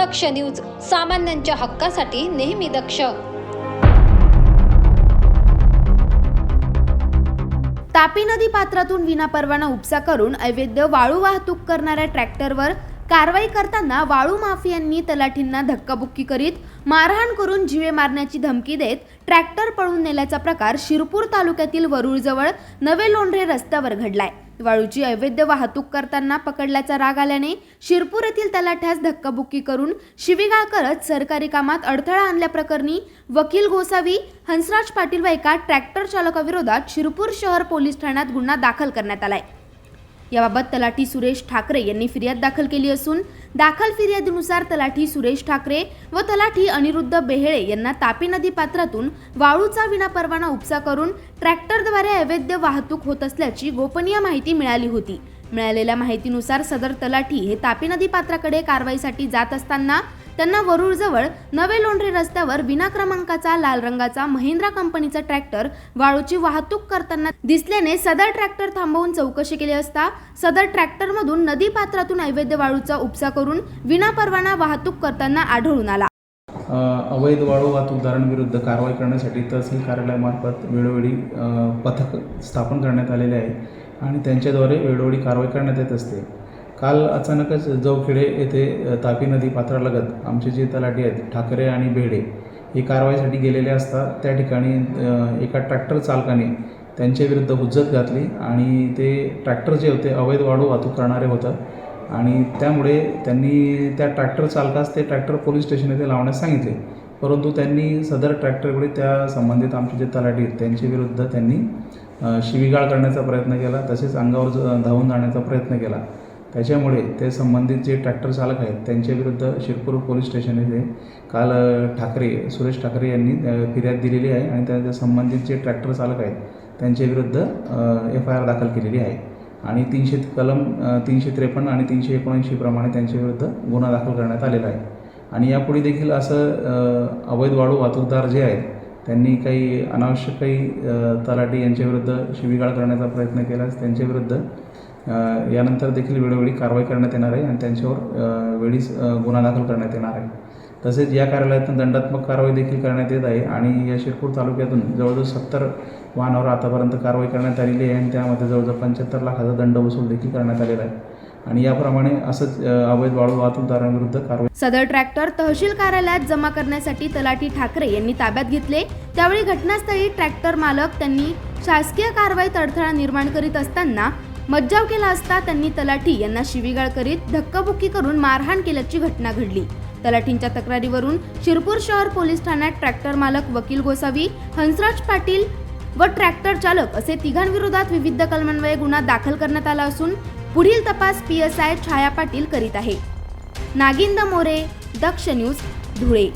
दक्ष news सामान्यांच्या हक्कासाठी नेहमी दक्ष. तापी नदी पात्रातून विनापरवाना उपसा करून अवैध वाळू वाहतूक करणाऱ्या ट्रॅक्टरवर कारवाई करताना वाळू माफियांनी तलाठींना धक्काबुक्की करीत मारहाण करून जीवे मारण्याची धमकी देत ट्रॅक्टर पळून नेल्याचा प्रकार शिरपूर तालुक्यातील वरुळजवळ नवे लोंढरे रस्त्यावर घडलाय. वाळूची अवैध वाहतूक करताना पकडल्याचा राग आल्याने शिरपूर येथील तलाठ्यास धक्काबुक्की करून शिवीगाळ करत सरकारी कामात अडथळा आणल्याप्रकरणी वकील गोसावी हंसराज पाटील व एका ट्रॅक्टर चालकाविरोधात शिरपूर शहर पोलीस ठाण्यात गुन्हा दाखल करण्यात आलाय. याबाबत तलाठी सुरेश ठाकरे यांनी फिर्याद दाखल केली असून दाखल फिर्यादीनुसार तलाठी सुरेश ठाकरे व तलाठी अनिरुद्ध बेहेळे यांना तापी नदी पात्रातून वाळूचा विनापरवाना उपसा करून ट्रॅक्टरद्वारे अवैध वाहतूक होत असल्याची गोपनीय माहिती मिळाली होती. मिळालेल्या माहितीनुसार सदर तलाठी हे तापी नदी पात्राकडे कारवाईसाठी जात असताना त्यांना वरुळजवळ नवे लोंढरी रस्त्यावर विना क्रमांकाचा लाल रंगाचा महिंद्रा कंपनीचा ट्रॅक्टर वाळूची वाहतूक करताना दिसल्याने सदर ट्रॅक्टर थांबवून चौकशी केली असता सदर ट्रॅक्टरमधून नदी पात्रातून अवैध वाळूचा उपसा करून विनापरवाना वाहतूक करताना आढळून आला. अवैध वाळू वाहतूकदारांविरुद्ध कारवाई करण्यासाठी तहसील कार्यालयामार्फत वेळोवेळी पथक स्थापन करण्यात आलेले आहे आणि त्यांच्याद्वारे वेळोवेळी कारवाई करण्यात येत असते. काल अचानकच जवखेडे येथे तापी नदी पात्रालगत आमचे जे तलाठी आहेत ठाकरे आणि बेडे हे कारवाईसाठी गेलेले असता त्या ठिकाणी एका ट्रॅक्टर चालकाने त्यांच्याविरुद्ध हुज्जत घातली आणि ते ट्रॅक्टर जे होते अवैध वाढू वाहतूक करणारे होतं. आणि त्यामुळे त्यांनी त्या ट्रॅक्टर चालकास ते ट्रॅक्टर पोलीस स्टेशन येथे लावण्यास सांगितले. परंतु त्यांनी सदर ट्रॅक्टरकडे त्या संबंधित आमचे जे तलाठी आहेत त्यांच्याविरुद्ध त्यांनी शिवीगाळ करण्याचा प्रयत्न केला तसेच अंगावर धावून जाण्याचा प्रयत्न केला. त्याच्यामुळे ते संबंधित जे ट्रॅक्टर चालक आहेत त्यांच्याविरुद्ध शिरपूर पोलीस स्टेशन येथे काल ठाकरे सुरेश ठाकरे यांनी फिर्याद दिलेली आहे आणि त्या संबंधित जे ट्रॅक्टर चालक आहेत त्यांच्याविरुद्ध एफ आय आर दाखल केलेली आहे. आणि तीनशे कलम तीनशे त्रेपन्न आणि तीनशे एकोणऐंशीप्रमाणे त्यांच्याविरुद्ध गुन्हा दाखल करण्यात आलेला आहे. आणि यापुढे देखील असं अवैध वाळू वाहतूकदार जे आहेत त्यांनी काही अनावश्यक काही तलाठी यांच्याविरुद्ध शिवीगाळ करण्याचा प्रयत्न केल्यास त्यांच्याविरुद्ध यानंतर देखील वेळोवेळी कारवाई करण्यात येणार आहे आणि त्यांच्यावर वेळीच गुन्हा दाखल करण्यात येणार आहे. तसेच या कार्यालयातून दंडात्मक कारवाई देखील करण्यात येत आहे आणि या शिरपूर तालुक्यातून जवळजवळ सत्तर वाहनावर आतापर्यंत कारवाई करण्यात आलेली आहे आणि त्यामध्ये जवळजवळ पंच्याहत्तर लाखाचा दंड वसूल देखील करण्यात आलेला आहे. आणि याप्रमाणे असंच अवैध वाळू वाहतूकदारांविरुद्ध कारवाई सदर ट्रॅक्टर तहसील कार्यालयात जमा करण्यासाठी तलाठी ठाकरे यांनी ताब्यात घेतले. त्यावेळी घटनास्थळी ट्रॅक्टर मालक त्यांनी शासकीय कारवाईत अडथळा निर्माण करीत असताना मज्जाव केला असता त्यांनी तलाठी यांना शिवीगाळ करीत धक्काबुक्की करून मारहाण केल्याची घटना घडली. तलाठींच्या तक्रारीवरून शिरपूर शहर पोलीस ठाण्यात ट्रॅक्टर मालक वकील गोसावी हंसराज पाटील व ट्रॅक्टर चालक असे तिघांविरोधात विविध कलमान्वये गुन्हा दाखल करण्यात आला असून पुढील तपास P S I Chhaya Patil करीत आहे. नागिंद मोरे दक्ष न्यूज धुळे.